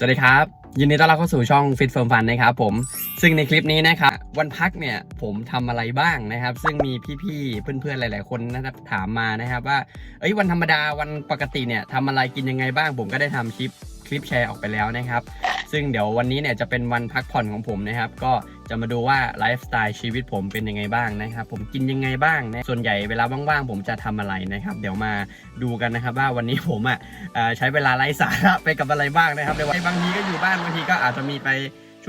สวัสดีครับ ยินดีต้อนรับเข้าสู่ช่อง Fit Firm Fun นะครับผม ซึ่งในคลิปนี้นะครับ วันพักเนี่ยผมทำอะไรบ้างนะครับ ซึ่งมีพี่ๆ เพื่อนๆ หลาย ๆ คนนะครับถามมานะครับว่า เอ้ยวันธรรมดาวันปกติเนี่ยทำอะไรกินยังไงบ้าง ผมก็ได้ทำคลิปคลิปแชร์ออกไปแล้วนะครับ ซึ่งเดี๋ยววันนี้เนี่ยจะเป็นวันพักผ่อนของผมนะครับ ก็จะมาดูว่าไลฟ์สไตล์ชีวิตผมเป็นยังไงบ้างนะครับ ผมกินยังไงบ้างนะส่วนใหญ่เวลาว่างๆผมจะทำอะไรนะครับ เดี๋ยวมาดูกันนะครับว่าวันนี้ผมอะใช้เวลาไร้สาระไปกับอะไรบ้างนะครับในวันบางทีก็อยู่บ้านบางทีก็อาจจะมีไป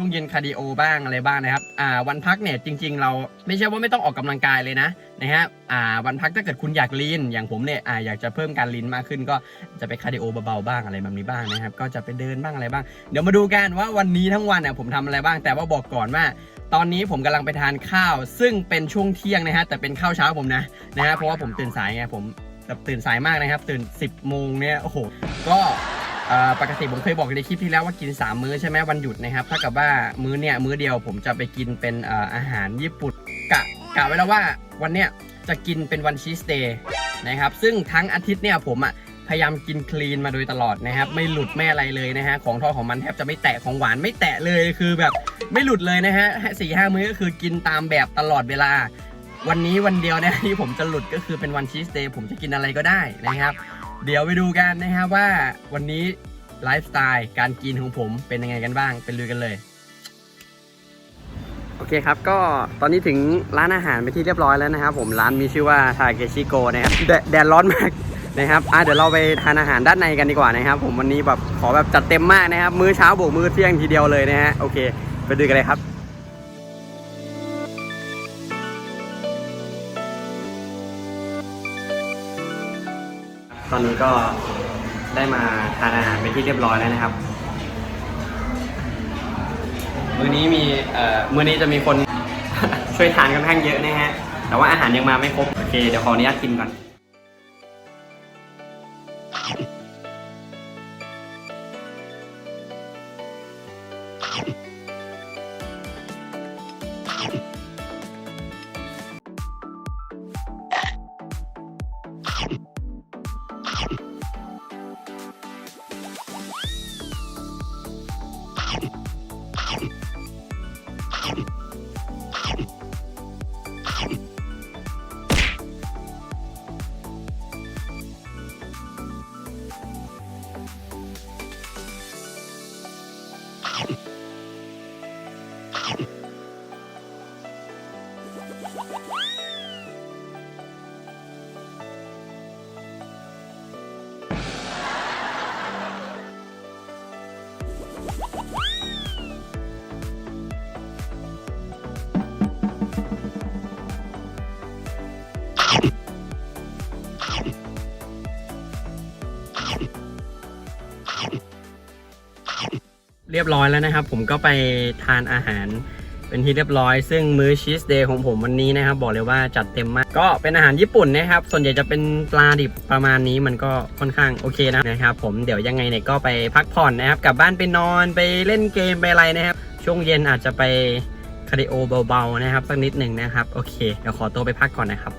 ช่วงเย็นคาร์ดิโอบ้างอะไรบ้างนะครับอ่าวันพักเนี่ยจริง ๆ เราไม่ใช่ว่าไม่ต้องออกกำลังกายเลยนะนะฮะอ่าวันพักถ้าเกิดคุณอยากลีนอย่างผมเนี่ยอ่าอยากจะเพิ่มการลีนมากขึ้น ก็จะไปคาร์ดิโอเบาๆบ้างอะไรแบบนี้บ้างนะครับก็จะไปเดินบ้างอะไรบ้าง เดี๋ยวมาดูกันว่าวันนี้ทั้งวันเนี่ยผมทำอะไรบ้าง แต่ว่าบอกก่อนว่าตอนนี้ผมกำลังไปทานข้าว ซึ่งเป็นช่วงเที่ยงนะฮะแต่เป็นข้าวเช้าผมนะนะฮะเพราะว่าผมตื่นสายไงผมแบบตื่นสายมากนะครับ ตื่น 10โมงเนี่ยโอ้โหก็ ปกติผมเคยบอกในคลิปที่แล้วว่ากิน 3 มื้อใช่ไหมวันหยุดนะครับถ้ากับว่ามื้อเนี่ยมื้อเดียวผมจะไปกินเป็นออาหารญี่ปุ่นกะกะไว้แล้วว่าวันเนี้ยจะกินเป็นวันชีสเดย์นะครับซึ่งทั้งอาทิตย์เนี่ยผมอะพยายามกินคลีนมาโดยตลอดนะครับไม่หลุดไม่อะไรเลยนะฮะของทอดของมันแทบจะไม่แตะของหวานไม่แตะเลยคือแบบไม่หลุดเลยนะฮะสี่ห้ามื้อก็คือกินตามแบบตลอดเวลา วันนี้วันเดียวเนี่ยที่ผมจะหลุดก็คือเป็นวันชีสเดย์ผมจะกินอะไรก็ได้นะครับ เดี๋ยวไปดูกันนะครับว่าวันนี้ไลฟ์สไตล์การกินของผมเป็นยังไงกันบ้างไปลุยกันเลย โอเคครับก็ตอนนี้ถึงร้านอาหารไปที่เรียบร้อยแล้วนะครับ ผมร้านมีชื่อว่าทาเกชิโกนะครับแดแดดร้อนมากนะครับอะเดี๋ยวเราไปทานอาหารด้านในกันดีกว่านะครับ ผมวันนี้แบบขอแบบจัดเต็มมากนะครับ มื้อเช้าบวกมื้อเที่ยงทีเดียวเลยนะฮะโอเค ไปดูกันเลยครับ ตอนนี้ก็ได้มาทานอาหารเป็นที่เรียบร้อยแล้วนะครับ มื้อนี้มีเอ่อมื้อนี้จะมีคน ช่วยทานค่อนข้างเยอะนะฮะ แต่ว่าอาหารยังมาไม่ครบ โอเค เดี๋ยวขออนุญาตกินก่อน เรียบร้อยแล้วนะครับ ผมก็ไปทานอาหารเป็นที่เรียบร้อย ซึ่งมื้อชีสเดย์ของผมวันนี้นะครับ บอกเลยว่าจัดเต็มมาก ก็เป็นอาหารญี่ปุ่นนะครับ ส่วนใหญ่จะเป็นปลาดิบประมาณนี้มันก็ค่อนข้างโอเคนะนะครับ ผมเดี๋ยวยังไงเนี่ยก็ไปพักผ่อนนะครับกลับบ้านไปนอนไปเล่นเกมไปอะไรนะครับ ช่วงเย็นอาจจะไปคาร์ดิโอเบาๆนะครับสักนิดหนึ่งนะครับโอเคเดี๋ยวขอตัวไปพักก่อนนะครับ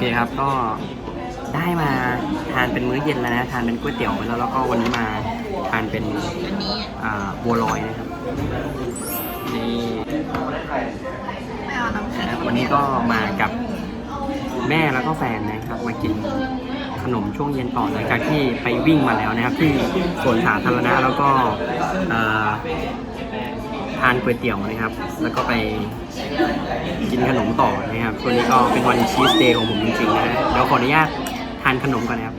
เคครับก็ได้มาทานเป็นมื้อเย็นแล้วนะทานเป็นก๋วยเตี๋ยวไปแล้วแล้วก็วันนี้มาทานเป็นอ่าบัวลอยนะครับนี่นะครับวันนี้ก็มากับแม่แล้วก็แฟนนะครับ มากินขนมช่วงเย็นต่อหลังจากที่ไปวิ่งมาแล้วนะครับ ที่สวนสาธารณะแล้วก็ ทานก๋วยเตี๋ยวนะครับ แล้วก็ไปกินขนมต่อนะครับวันนี้ก็เป็นวันชีสเดย์ของผมจริงๆนะฮะเดี๋ยวขออนุญาตทานขนมก่อนนะครับ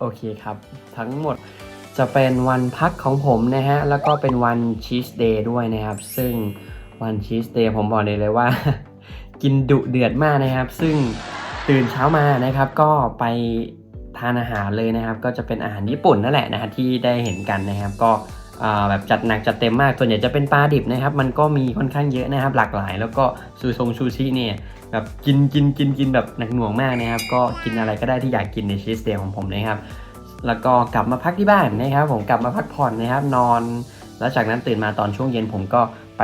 โอเคครับ ทั้งหมด จะเป็นวันพักของผมนะฮะ แล้วก็เป็นวันชีสเดย์ด้วยนะครับ ซึ่งวันชีสเดย์ผมบอกเลยเลยว่า กินดุเดือดมากนะครับ ซึ่งตื่นเช้ามานะครับ ก็ไปทานอาหารเลยนะครับ ก็จะเป็นอาหารญี่ปุ่นนั่นแหละนะฮะที่ได้เห็นกันนะครับ ก็แบบจัดหนักจัดเต็มมากส่วนใหญ่จะเป็นปลาดิบนะครับ มันก็มีค่อนข้างเยอะนะครับ หลากหลาย แล้วก็ซูซงซูชิเนี่ยแบบกินกินกินกินแบบหนักหน่วงมากนะครับ ก็กินอะไรก็ได้ที่อยากกินในชีสเดย์ของผมนะครับ แล้วก็กลับมาพักที่บ้านนะครับ ผมกลับมาพักผ่อนนะครับ นอน แล้วจากนั้นตื่นมาตอนช่วงเย็นผมก็ไป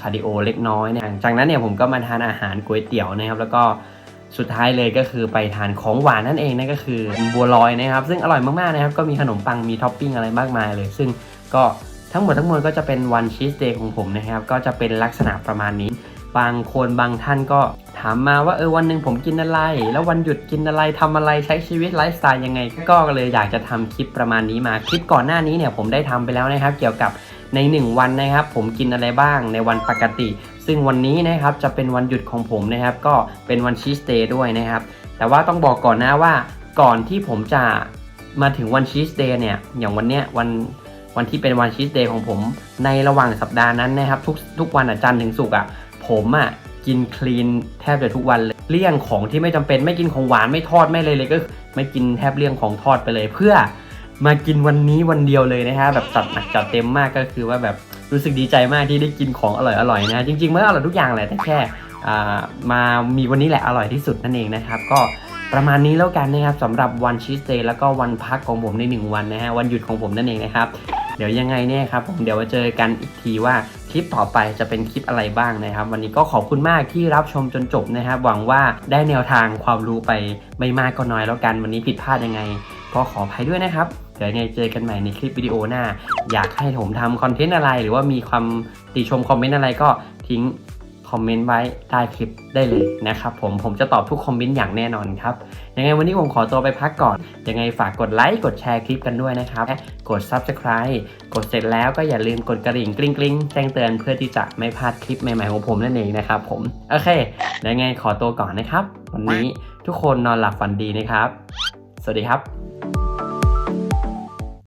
คาร์ดิโอเล็กน้อยนะจากนั้นเนี่ยผมก็มาทานอาหารก๋วยเตี๋ยวนะครับ แล้วก็สุดท้ายเลยก็คือไปทานของหวานนั่นเองนั่นก็คือบัวลอยนะครับ ซึ่งอร่อยมากๆนะครับ ก็มีขนมปังมีท็อปปิ้งอะไรมากมายเลย ซึ่งก็ทั้งหมดทั้งมวลก็จะเป็นวันชีสเดย์ของผมนะครับ ก็จะเป็นลักษณะประมาณนี้ บางคนบางท่านก็ถามมาว่าเออวันหนึ่งผมกินอะไร แล้ววันหยุดกินอะไรทำอะไรใช้ชีวิตไลฟ์สไตล์ยังไง ก็เลยอยากจะทำคลิปประมาณนี้มาคลิปก่อนหน้านี้เนี่ยผมได้ทำไปแล้วนะครับ เกี่ยวกับใน 1 วันนะครับ ผมกินอะไรบ้างในวันปกติ ซึ่งวันนี้นะครับจะเป็นวันหยุดของผมนะครับ ก็เป็นวันชีสเดย์ด้วยนะครับ แต่ว่าต้องบอกก่อนนะว่าก่อนที่ผมจะมาถึงวันชีสเดย์เนี่ยอย่างวันเนี้ยวันวันที่เป็นวันชีสเดย์ของผมในระหว่างสัปดาห์นั้นนะครับ ทุกทุกวันอาจันทร์ถึงศุกร์อะ ผมอะกินคลีนแทบจะทุกวันเลยเลี่ยงของที่ไม่จำเป็นไม่กินของหวานไม่ทอดไม่เลยเลยก็ไม่กินแทบเลี่ยงของทอดไปเลย เพื่อมากินวันนี้วันเดียวเลยนะฮะแบบจัดหนักจัดเต็มมากก็คือว่าแบบรู้สึกดีใจมากที่ได้กินของอร่อยอร่อยๆนะจริงๆมันอร่อยทุกอย่างแหละแต่แค่อ่ามามีวันนี้แหละอร่อยที่สุดนั่นเองนะครับก็ประมาณนี้แล้วกันนะครับสำหรับวันชีสเดย์แล้วก็วันพักของผมในหนึ่งวันนะฮะวันหยุดของผมนั่นเองนะครับเดี๋ยวยังไงเนี่ยครับผมเดี๋ยวมาเจอกันอีกทีว่า ลิปต่อไปจะเป็นคลิปอะไรบ้างนะครับ วันนี้ก็ขอบคุณมากที่รับชมจนจบนะครับหวังว่าได้แนวทางความรู้ไปไม่มากก็น้อยแล้วกันวันนี้ผิดพลาดยังไง ก็ขออภัยด้วยนะครับเดี๋ยวไงเจอกันใหม่ในคลิปวิดีโอหน้า อยากให้ผมทำคอนเทนต์อะไร หรือว่ามีความติชมคอมเมนต์อะไรก็ทิ้ง คอมเมนต์ไว้ใต้คลิปได้เลยนะครับผมผมจะตอบทุกคอมเมนต์อย่างแน่นอนครับยังไงวันนี้ผมขอตัวไปพักก่อน ยังไงฝากกดไลค์กดแชร์คลิปกันด้วยนะครับและกด Subscribe กดเสร็จแล้วก็อย่าลืมกดกระดิ่งกริ๊งกริ๊งแจ้งเตือนเพื่อที่จะไม่พลาดคลิปใหม่ๆของผมนั่นเองนะครับผมโอเคยังไงขอตัวก่อนนะครับ วันนี้ทุกคนนอนหลับฝันดีนะครับ สวัสดีครับ